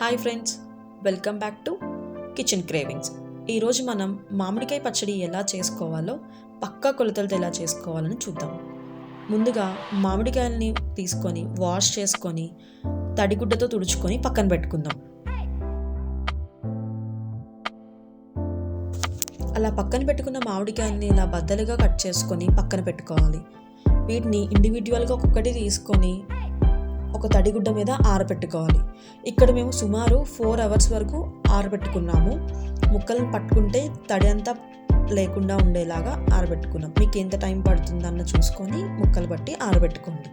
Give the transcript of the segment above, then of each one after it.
Hi friends welcome back to kitchen cravings. ఈరోజు మనం మామిడికాయ పచ్చడి ఎలా చేసుకోవాలో పక్కా కొలతలతో ఎలా చేసుకోవాలని చూద్దాం. ముందుగా మామిడికాయలని తీసుకొని వాష్ చేసుకొని తడిగుడ్డతో తుడుచుకొని పక్కన పెట్టుకుందాం. అలా పక్కన పెట్టుకున్న మామిడికాయల్ని ఇలా బద్దలుగా కట్ చేసుకొని పక్కన పెట్టుకోవాలి. వీటిని ఇండివిజువల్గా ఒక్కొక్కటి తీసుకొని ఒక తడిగుడ్డ మీద ఆరబెట్టుకోవాలి. ఇక్కడ మేము సుమారు ఫోర్ అవర్స్ వరకు ఆరబెట్టుకున్నాము. ముక్కలను పట్టుకుంటే తడి అంతా లేకుండా ఉండేలాగా ఆరబెట్టుకున్నాం. మీకు ఎంత టైం పడుతుందన్న చూసుకొని ముక్కలు బట్టి ఆరబెట్టుకోండి.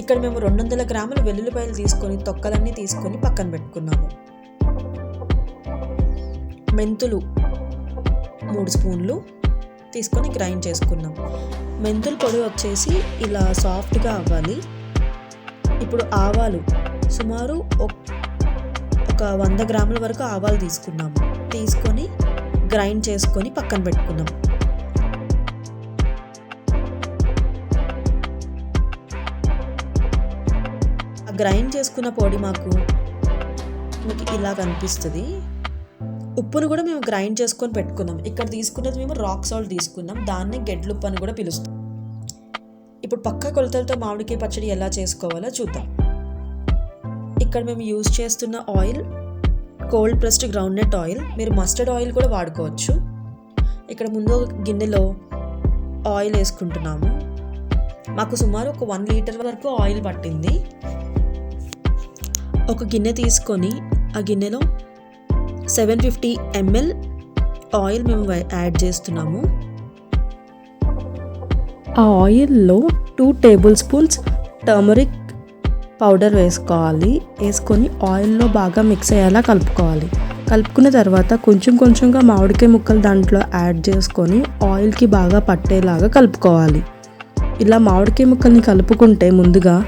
ఇక్కడ మేము రెండు వందల గ్రాముల వెల్లుల్లిపాయలు తీసుకొని తొక్కలన్నీ తీసుకొని పక్కన పెట్టుకున్నాము. మెంతులు మూడు స్పూన్లు తీసుకొని గ్రైండ్ చేసుకున్నాం. మెంతుల పొడి వచ్చేసి ఇలా సాఫ్ట్గా అవ్వాలి. ఇప్పుడు ఆవాలు. సుమారు ఒక- ఒక వంద గ్రాముల వరకు ఆవాలు తీసుకున్నాము. తీసుకొని గ్రైండ్ చేసుకొని పక్కన పెట్టుకున్నాం. ఆ గ్రైండ్ చేసుకున్న పొడి మాకు మీకు ఇలా కనిపిస్తుంది. ఉప్పును కూడా మేము గ్రైండ్ చేసుకొని పెట్టుకున్నాం. ఇక్కడ తీసుకున్నది మేము రాక్ సాల్ట్ తీసుకున్నాం. దాన్ని గెడ్లుప్పు అని కూడా పిలుస్తాం. ఇప్పుడు పక్క కొలతలతో మామిడికాయ పచ్చడి ఎలా చేసుకోవాలో చూద్దాం. ఇక్కడ మేము యూజ్ చేస్తున్న oil cold pressed groundnut oil మీరు మస్టర్డ్ ఆయిల్ కూడా వాడుకోవచ్చు. ఇక్కడ ముందు ఒక గిన్నెలో ఆయిల్ వేసుకుంటున్నాము. మాకు సుమారు ఒక వన్ లీటర్ వరకు ఆయిల్ పట్టింది. ఒక గిన్నె తీసుకొని ఆ గిన్నెలో సెవెన్ ఫిఫ్టీ ఎంఎల్ ఆయిల్ మేము యాడ్ చేస్తున్నాము. ఆ ఆయిల్లో two tablespoons turmeric powder వేసుకోవాలి. వేసుకొని ఆయిల్లో బాగా మిక్స్ అయ్యేలా కలుపుకోవాలి. కలుపుకున్న తర్వాత కొంచెం కొంచెంగా మామిడికాయ ముక్కలు దాంట్లో యాడ్ చేసుకొని ఆయిల్కి బాగా పట్టేలాగా కలుపుకోవాలి. ఇలా మామిడికాయ ముక్కల్ని కలుపుకుంటే ముందుగా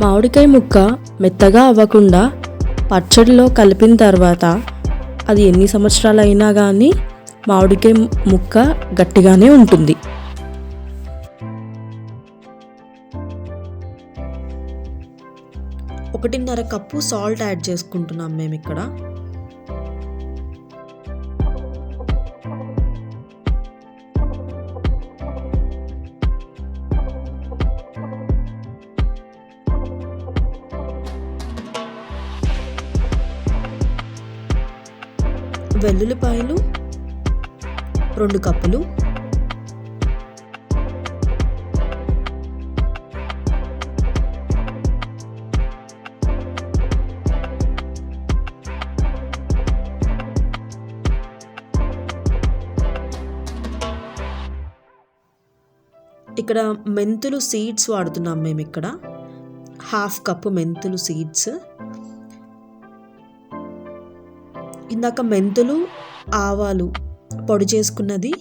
మామిడికాయ ముక్క మెత్తగా అవ్వకుండా పచ్చడిలో కలిపిన తర్వాత అది ఎన్ని సంవత్సరాలు అయినా కానీ మామిడికాయ ముక్క గట్టిగానే ఉంటుంది. ఒకటిన్నర కప్పు సాల్ట్ యాడ్ చేసుకుంటున్నాం మేము ఇక్కడ. వెల్లుల్లిపాయలు రెండు కప్పులు ఇక్కడ మెంతులు సీడ్స్ వాడుతున్నాం మేము ఇక్కడ. హాఫ్ కప్పు మెంతులు సీడ్స్ ఇందాక మెంతులు ఆవాలు పొడి చేసుకున్నది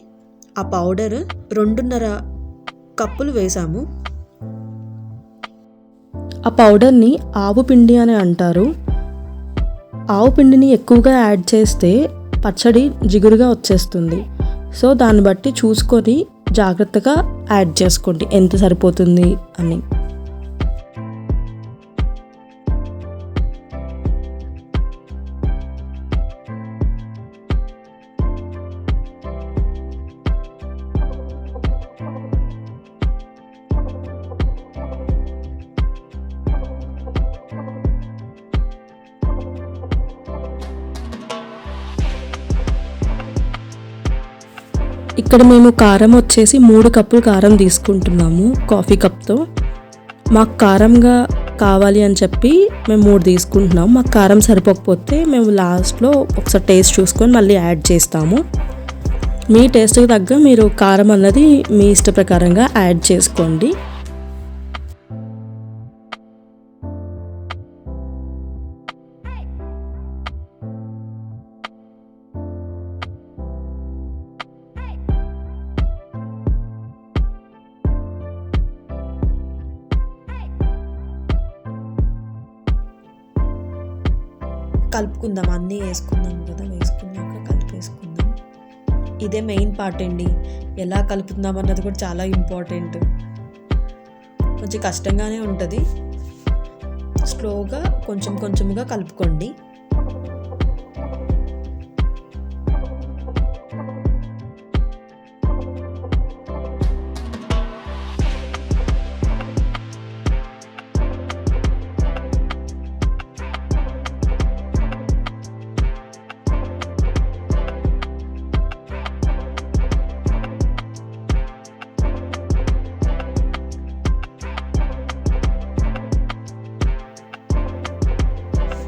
ఆ పౌడర్ రెండున్నర కప్పులు వేసాము. ఆ పౌడర్ని ఆవు పిండి అని అంటారు. ఆవు పిండిని ఎక్కువగా యాడ్ చేస్తే పచ్చడి జిగురుగా వచ్చేస్తుంది. సో దాన్ని బట్టి చూసుకొని జాగ్రత్తగా యాడ్ చేసుకోండి. ఎంత సరిపోతుంది అని. ఇక్కడ మేము కారం వచ్చేసి మూడు కప్పులు కారం తీసుకుంటున్నాము కాఫీ కప్తో. మాకు కారంగా కావాలి అని చెప్పి మేము మూడు తీసుకుంటున్నాము. మాకు కారం సరిపోకపోతే మేము లాస్ట్లో ఒకసారి టేస్ట్ చూసుకొని మళ్ళీ యాడ్ చేస్తాము. మీ టేస్ట్కి తగ్గ మీరు కారం అన్నది మీ ఇష్ట ప్రకారంగా యాడ్ చేసుకోండి. కలుపుకుందాం. అన్నీ వేసుకుందాం కదా వేసుకున్నాక కలిపేసుకుందాం. ఇదే మెయిన్ పార్ట్ అండి. ఎలా కలుపుతున్నాం అన్నది కూడా చాలా ఇంపార్టెంట్ కొంచెం కష్టంగానే ఉంటుంది. స్లోగా కొంచెం కొంచెంగా కలుపుకోండి.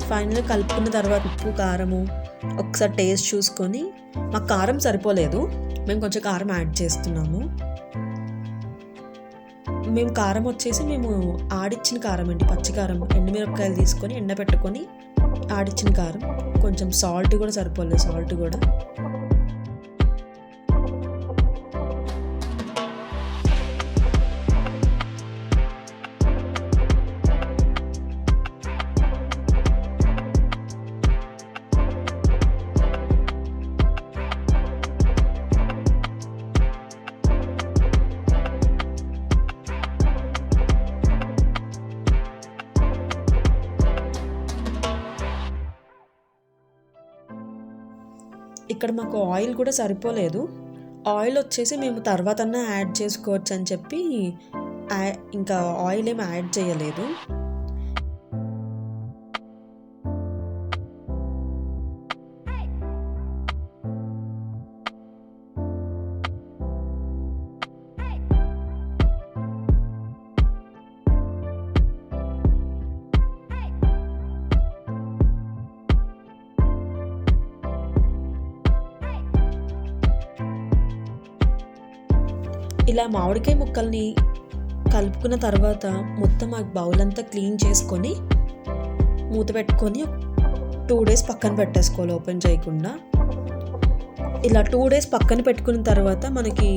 ఫైనల్గా కలుపుకున్న తర్వాత ఉప్పు కారము ఒకసారి టేస్ట్ చూసుకొని మాకు కారం సరిపోలేదు. మేము కొంచెం కారం యాడ్ చేస్తున్నాము. మేము కారం వచ్చేసి మేము ఆడిచ్చిన కారం అండి. పచ్చికారం ఎండుమిరపకాయలు తీసుకొని ఎండబెట్టుకొని ఆడిచ్చిన కారం. కొంచెం సాల్ట్ కూడా సరిపోలేదు సాల్ట్ కూడా. ఇక్కడ మాకు ఆయిల్ కూడా సరిపోలేదు. ఆయిల్ వచ్చేసి మేము తర్వాతన్నా యాడ్ చేసుకోవచ్చు అని చెప్పి ఇంకా ఆయిల్ ఏమి యాడ్ చేయలేదు. ఇలా మామిడికాయ ముక్కల్ని కలుపుకున్న తర్వాత మొత్తం ఆ బౌల్ అంతా క్లీన్ చేసుకొని మూత పెట్టుకొని టూ డేస్ పక్కన పెట్టేసుకోవాలి ఓపెన్ చేయకుండా. ఇలా టూ డేస్ పక్కన పెట్టుకున్న తర్వాత మనకి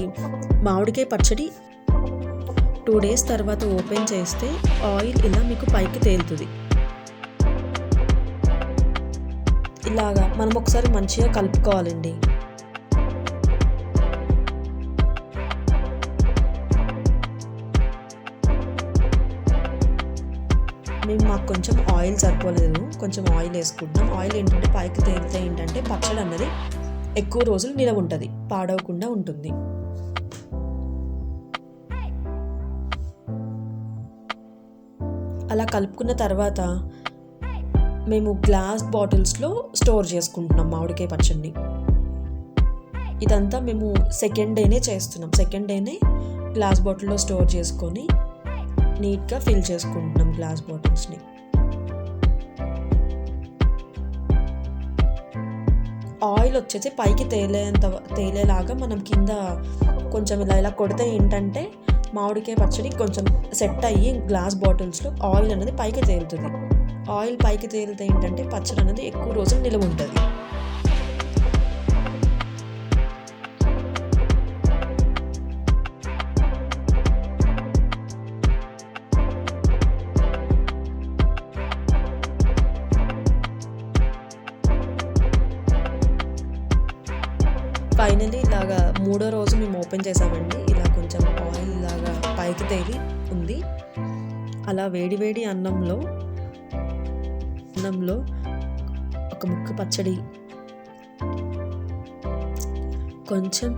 మామిడికాయ పచ్చడి టూ డేస్ తర్వాత ఓపెన్ చేస్తే ఆయిల్ ఇలా మీకు పైకి తేలుతుంది. ఇలాగా మనం ఒకసారి మంచిగా కలుపుకోవాలండి. మేము మాకు కొంచెం ఆయిల్ సరిపోలేదు. కొంచెం ఆయిల్ వేసుకుంటున్నాం. ఆయిల్ ఏంటంటే పైకి తేలితే ఏంటంటే పచ్చడి అన్నది ఎక్కువ రోజులు నిలవ ఉంటుంది. పాడవకుండా ఉంటుంది. అలా కలుపుకున్న తర్వాత మేము గ్లాస్ బాటిల్స్లో స్టోర్ చేసుకుంటున్నాం మామిడికాయ పచ్చడిని. ఇదంతా మేము సెకండ్ డేనే చేస్తున్నాం. సెకండ్ డేనే గ్లాస్ బాటిల్లో స్టోర్ చేసుకొని నీట్గా ఫిల్ చేసుకుంటున్నాం గ్లాస్ బాటిల్స్ని. ఆయిల్ వచ్చేసి పైకి తేలేంత తేలేలాగా మనం కింద కొంచెం ఇలా ఇలా కొడితే ఏంటంటే మామిడికాయ పచ్చడి కొంచెం సెట్ అయ్యి గ్లాస్ బాటిల్స్లో ఆయిల్ అనేది పైకి తేలుతుంది. ఆయిల్ పైకి తేలితే ఏంటంటే పచ్చడి అనేది ఎక్కువ రోజులు నిలువ ఉంటుంది. మూడో రోజు మేము ఓపెన్ చేసామండి. ఇలా కొంచెం ఆయిల్ లాగా పైకి తేలి ఉంది. అలా వేడి వేడి అన్నంలో అన్నంలో ఒక ముక్క పచ్చడి కొంచెం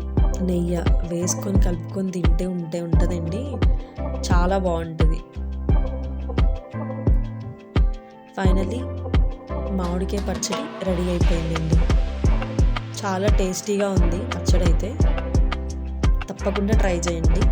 నెయ్యి వేసుకొని కలుపుకొని తింటే ఉంటే ఉంటుందండి. చాలా బాగుంటుంది. ఫైనలీ మామిడికాయ పచ్చడి రెడీ అయిపోయిందండి. చాలా టేస్టీగా ఉంది పచ్చడి అయితే తప్పకుండా ట్రై చేయండి.